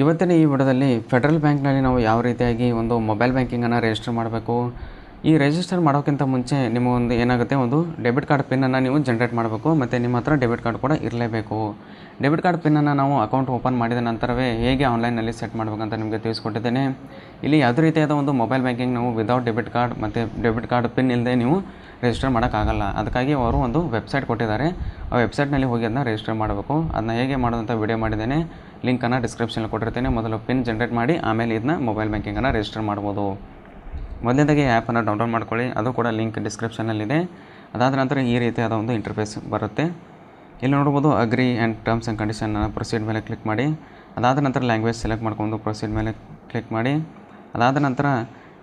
ಇವತ್ತಿನ ಈ ವಿಡಿಯೋದಲ್ಲಿ ಫೆಡ್ರಲ್ ಬ್ಯಾಂಕ್ನಲ್ಲಿ ನಾವು ಯಾವ ರೀತಿಯಾಗಿ ಒಂದು ಮೊಬೈಲ್ ಬ್ಯಾಂಕಿಂಗನ್ನು ರಿಜಿಸ್ಟರ್ ಮಾಡಬೇಕು? ಈ ರಿಜಿಸ್ಟರ್ ಮಾಡೋಕ್ಕಿಂತ ಮುಂಚೆ ನಿಮಗೊಂದು ಏನಾಗುತ್ತೆ? ಒಂದು ಡೆಬಿಟ್ ಕಾರ್ಡ್ ಪಿನ್ನನ್ನು ನೀವು ಜನ್ರೇಟ್ ಮಾಡಬೇಕು ಮತ್ತು ನಿಮ್ಮ ಹತ್ರ ಡೆಬಿಟ್ ಕಾರ್ಡ್ ಕೂಡ ಇರಲೇಬೇಕು. ಡೆಬಿಟ್ ಕಾರ್ಡ್ ಪಿನ್ನನ್ನು ನಾವು ಅಕೌಂಟ್ ಓಪನ್ ಮಾಡಿದ ನಂತರವೇ ಹೇಗೆ ಆನ್ಲೈನಲ್ಲಿ ಸೆಟ್ ಮಾಡಬೇಕಂತ ನಿಮಗೆ ತಿಳಿಸ್ಕೊಟ್ಟಿದ್ದೇನೆ. ಇಲ್ಲಿ ಯಾವುದೇ ರೀತಿಯಾದ ಒಂದು ಮೊಬೈಲ್ ಬ್ಯಾಂಕಿಂಗ್ ನಾವು ವಿದೌಟ್ ಡೆಬಿಟ್ ಕಾರ್ಡ್ ಮತ್ತು ಡೆಬಿಟ್ ಕಾರ್ಡ್ ಪಿನ್ ಇಲ್ಲದೆ ನೀವು ರಿಜಿಸ್ಟರ್ ಮಾಡೋಕ್ಕಾಗಲ್ಲ. ಅದಕ್ಕಾಗಿ ಅವರು ಒಂದು ವೆಬ್ಸೈಟ್ ಕೊಟ್ಟಿದ್ದಾರೆ. ಆ ವೆಬ್ಸೈಟ್ನಲ್ಲಿ ಹೋಗಿ ಅದನ್ನ ರಿಜಿಸ್ಟರ್ ಮಾಡಬೇಕು. ಅದನ್ನ ಹೇಗೆ ಮಾಡೋದಂತ ವಿಡಿಯೋ ಮಾಡಿದ್ದೇನೆ. ಲಿಂಕನ್ನು ಡಿಸ್ಕ್ರಿಪ್ಷನಲ್ಲಿ ಕೊಟ್ಟಿರ್ತೀನಿ. ಮೊದಲು ಪಿನ್ ಜನ್ರೇಟ್ ಮಾಡಿ, ಆಮೇಲೆ ಇದನ್ನ ಮೊಬೈಲ್ ಬ್ಯಾಂಕಿಂಗನ್ನು ರಿಜಿಸ್ಟರ್ ಮಾಡ್ಬೋದು. ಮೊದಲನೇದಾಗಿ ಆ್ಯಪನ್ನು ಡೌನ್ಲೋಡ್ ಮಾಡ್ಕೊಳ್ಳಿ. ಅದು ಕೂಡ ಲಿಂಕ್ ಡಿಸ್ಕ್ರಿಪ್ಷನಲ್ಲಿದೆ ಅದಾದ ನಂತರ ಈ ರೀತಿಯಾದ ಒಂದು ಇಂಟರ್ಫೇಸ್ ಬರುತ್ತೆ. ಇಲ್ಲಿ ನೋಡ್ಬೋದು agree and terms and condition proceed ಮೇಲೆ ಕ್ಲಿಕ್ ಮಾಡಿ. ಅದಾದ ನಂತರ ಲ್ಯಾಂಗ್ವೇಜ್ ಸೆಲೆಕ್ಟ್ ಮಾಡ್ಕೊಂಡು ಪ್ರೊಸೀಡ್ ಮೇಲೆ ಕ್ಲಿಕ್ ಮಾಡಿ. ಅದಾದ ನಂತರ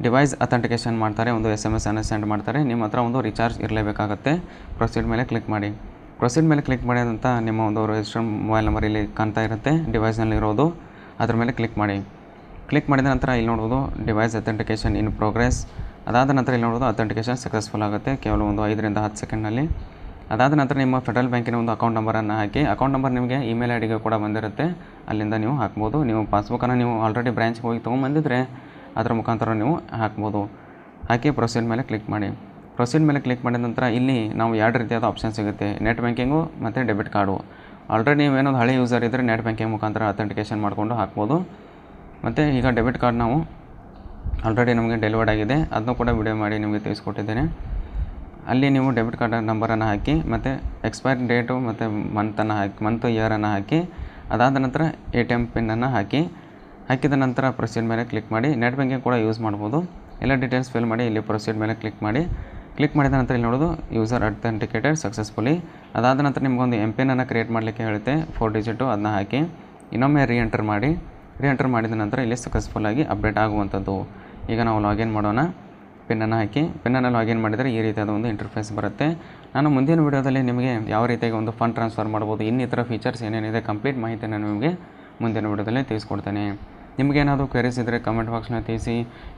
ಡಿವೈಸ್ ಅಥೆಂಟಿಕೇಷನ್ ಮಾಡ್ತಾರೆ. ಒಂದು ಎಸ್ ಎಂ ಎಸ್ ಅನ್ನು ಸೆಂಡ್ ಮಾಡ್ತಾರೆ. ನಿಮ್ಮ ಹತ್ರ ಒಂದು ರಿಚಾರ್ಜ್ ಇರಲೇಬೇಕಾಗತ್ತೆ. ಪ್ರೊಸೀಡ್ ಮೇಲೆ ಕ್ಲಿಕ್ ಮಾಡಿ. ಪ್ರೊಸೀಡ್ ಮೇಲೆ ಕ್ಲಿಕ್ ಮಾಡಿದಂಥ ನಿಮ್ಮ ಒಂದು ರಿಜಿಸ್ಟರ್ ಮೊಬೈಲ್ ನಂಬರ್ ಇಲ್ಲಿ ಕಾಣ್ತಾ ಇರುತ್ತೆ ಡಿವೈಸ್ನಲ್ಲಿ ಇರೋದು. ಅದ್ರ ಮೇಲೆ ಕ್ಲಿಕ್ ಮಾಡಿ. ಕ್ಲಿಕ್ ಮಾಡಿದ ನಂತರ ಇಲ್ಲಿ ನೋಡ್ಬೋದು ಡಿವೈಸ್ ಅಥೆಂಟಿಕೇಷನ್ ಇನ್ ಪ್ರೋಗ್ರೆಸ್ ಅದಾದ ನಂತರ ಇಲ್ಲಿ ನೋಡೋದು ಅಥೆಂಟಿಕೇಷನ್ ಸಕ್ಸಸ್ಫುಲ್ ಆಗುತ್ತೆ, ಕೇವಲ ಒಂದು ಐದರಿಂದ ಹತ್ತು ಸೆಕೆಂಡ್ನಲ್ಲಿ ಅದಾದ ನಂತರ ನಿಮ್ಮ ಫೆಡರಲ್ ಬ್ಯಾಂಕಿನ ಒಂದು ಅಕೌಂಟ್ ನಂಬರನ್ನು ಹಾಕಿ ಅಕೌಂಟ್ ನಂಬರ್ ನಿಮಗೆ ಇಮೇಲ್ ಐ ಡಿಗೆ ಕೂಡ ಬಂದಿರುತ್ತೆ. ಅಲ್ಲಿಂದ ನೀವು ಹಾಕ್ಬೋದು. ನೀವು ಪಾಸ್ಬುಕ್ಕನ್ನು ನೀವು ಆಲ್ರೆಡಿ ಬ್ರ್ಯಾಂಚ್ಗೆ ಹೋಗಿ ತೊಗೊಂಬಂದಿದ್ರೆ ಅದರ ಮುಖಾಂತರ ನೀವು ಹಾಕ್ಬೋದು. ಹಾಕಿ ಪ್ರೊಸೀಡ್ ಮೇಲೆ ಕ್ಲಿಕ್ ಮಾಡಿ. ಪ್ರೊಸೀಡ್ ಮೇಲೆ ಕ್ಲಿಕ್ ಮಾಡಿದ ನಂತರ ಇಲ್ಲಿ ನಾವು ಎರಡು ರೀತಿಯಾದ ಆಪ್ಷನ್ ಸಿಗುತ್ತೆ. ನೆಟ್ ಬ್ಯಾಂಕಿಂಗು ಮತ್ತು ಡೆಬಿಟ್ ಕಾರ್ಡು ಆಲ್ರೆಡಿ ನೀವೇನೋ ಹಳೆ ಯೂಸರ್ ಇದ್ದರೆ ನೆಟ್ ಬ್ಯಾಂಕಿಂಗ್ ಮುಖಾಂತರ ಅಥೆಂಟಿಕೇಷನ್ ಮಾಡಿಕೊಂಡು ಹಾಕ್ಬೋದು. ಮತ್ತು ಈಗ ಡೆಬಿಟ್ ಕಾರ್ಡ್ ನಾವು ಆಲ್ರೆಡಿ ನಮಗೆ ಡೆಲಿವರ್ಡ್ ಆಗಿದೆ. ಅದನ್ನು ಕೂಡ ವಿಡಿಯೋ ಮಾಡಿ ನಿಮಗೆ ತಿಳಿಸ್ಕೊಟ್ಟಿದ್ದೇನೆ. ಅಲ್ಲಿ ನೀವು ಡೆಬಿಟ್ ಕಾರ್ಡ್ ನಂಬರನ್ನು ಹಾಕಿ ಮತ್ತು ಎಕ್ಸ್ಪೈರ್ ಡೇಟು ಮತ್ತು ಮಂತನ್ನು ಹಾಕಿ ಮಂತು ಇಯರನ್ನು ಹಾಕಿ, ಅದಾದ ನಂತರ ಎ ಟಿ ಎಂ ಪಿನ್ನನ್ನು ಹಾಕಿ, ಹಾಕಿದ ನಂತರ ಪ್ರೊಸೀಡ್ ಮೇಲೆ ಕ್ಲಿಕ್ ಮಾಡಿ ನೆಟ್ ಬ್ಯಾಂಕಿಂಗ್ ಕೂಡ ಯೂಸ್ ಮಾಡ್ಬೋದು. ಎಲ್ಲ ಡೀಟೇಲ್ಸ್ ಫಿಲ್ ಮಾಡಿ ಇಲ್ಲಿ ಪ್ರೊಸೀಡ್ ಮೇಲೆ ಕ್ಲಿಕ್ ಮಾಡಿ. ಕ್ಲಿಕ್ ಮಾಡಿದ ನಂತರ ಇಲ್ಲಿ ನೋಡೋದು ಯೂಸರ್ ಅಥೆಂಟಿಕೇಟೆಡ್ ಸಕ್ಸಸ್ಫುಲಿ ಅದಾದ ನಂತರ ನಿಮಗೊಂದು ಎಂ ಪಿನ್ನನ್ನು ಕ್ರಿಯೇಟ್ ಮಾಡಲಿಕ್ಕೆ ಹೇಳುತ್ತೆ ಫೋರ್ ಡಿಜಿಟು ಅದನ್ನ ಹಾಕಿ. ಇನ್ನೊಮ್ಮೆ ರೀ ಎಂಟರ್ ಮಾಡಿ. ರೀ ಎಂಟರ್ ಮಾಡಿದ ನಂತರ ಇಲ್ಲಿ ಸಕ್ಸಸ್ಫುಲ್ಲಾಗಿ ಅಪ್ಡೇಟ್ ಆಗುವಂಥದ್ದು. ಈಗ ನಾವು ಲಾಗಿನ್ ಮಾಡೋಣ. ಪಿನ್ನನ್ನು ಹಾಕಿ. ಪಿನ್ನನ್ನು ಲಾಗಿನ್ ಮಾಡಿದರೆ ಈ ರೀತಿಯಾದ ಒಂದು ಇಂಟರ್ಫೇಸ್ ಬರುತ್ತೆ. ನಾನು ಮುಂದಿನ ವಿಡಿಯೋದಲ್ಲಿ ನಿಮಗೆ ಯಾವ ರೀತಿಯಾಗಿ ಒಂದು ಫಂಡ್ ಟ್ರಾನ್ಸ್ಫರ್ ಮಾಡ್ಬೋದು, ಇನ್ನಿತರ ಫೀಚರ್ಸ್ ಏನೇನಿದೆ ಕಂಪ್ಲೀಟ್ ಮಾಹಿತಿಯನ್ನು ನಿಮಗೆ ಮುಂದಿನ ವಿಡಿಯೋದಲ್ಲಿ ತಿಳಿಸ್ಕೊಡ್ತೇನೆ. ನಿಮಗೇನಾದರೂ ಕ್ವೆರೀಸ್ ಇದ್ದರೆ ಕಮೆಂಟ್ ಬಾಕ್ಸ್ನ ತಿಳಿಸಿ.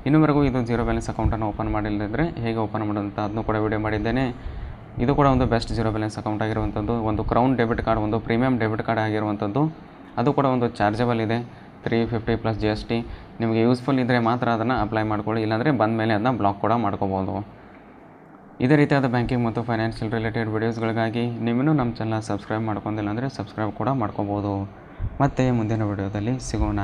ಇನ್ನೂವರೆಗೂ ಇದು ಜೀರೋ ಬ್ಯಾಲೆನ್ಸ್ ಅಕೌಂಟನ್ನು ಓಪನ್ ಮಾಡಿಲ್ಲದಿದ್ದರೆ ಹೇಗೆ ಓಪನ್ ಮಾಡೋದಂತ ಅದನ್ನು ಕೂಡ ವಿಡಿಯೋ ಮಾಡಿದ್ದೇನೆ. ಇದು ಕೂಡ ಒಂದು ಬೆಸ್ಟ್ ಜೀರೋ ಬ್ಯಾಲೆನ್ಸ್ ಅಕೌಂಟ್ ಆಗಿರುವಂಥದ್ದು. ಒಂದು ಕ್ರೌನ್ ಡೆಬಿಟ್ ಕಾರ್ಡ್ ಒಂದು ಪ್ರೀಮಿಯಂ ಡೆಬಿಟ್ ಕಾರ್ಡ್ ಆಗಿರುವಂಥದ್ದು. ಅದು ಕೂಡ ಒಂದು ಚಾರ್ಜಬಲ್ ಇದೆ. Three fifty plus G S T ನಿಮಗೆ ಯೂಸ್ಫುಲ್ ಇದ್ದರೆ ಮಾತ್ರ ಅದನ್ನು ಅಪ್ಲೈ ಮಾಡ್ಕೊಳ್ಳಿ. ಇಲ್ಲಾಂದರೆ ಬಂದ ಮೇಲೆ ಅದನ್ನ ಬ್ಲಾಕ್ ಕೂಡ ಮಾಡ್ಕೋಬೋದು. ಇದೇ ರೀತಿಯಾದ ಬ್ಯಾಂಕಿಂಗ್ ಮತ್ತು ಫೈನಾನ್ಷಿಯಲ್ ರಿಲೇಟೆಡ್ ವೀಡಿಯೋಸ್ಗಳಿಗಾಗಿ ನಿಮ್ಮನ್ನು ನಮ್ಮ ಚಾನಲ್ ಸಬ್ಸ್ಕ್ರೈಬ್ ಮಾಡ್ಕೊಂಡಿಲ್ಲ ಅಂದರೆ ಸಬ್ಸ್ಕ್ರೈಬ್ ಕೂಡ ಮಾಡ್ಕೋಬೋದು. ಮತ್ತೆ ಮುಂದಿನ ವಿಡಿಯೋದಲ್ಲಿ ಸಿಗೋಣ.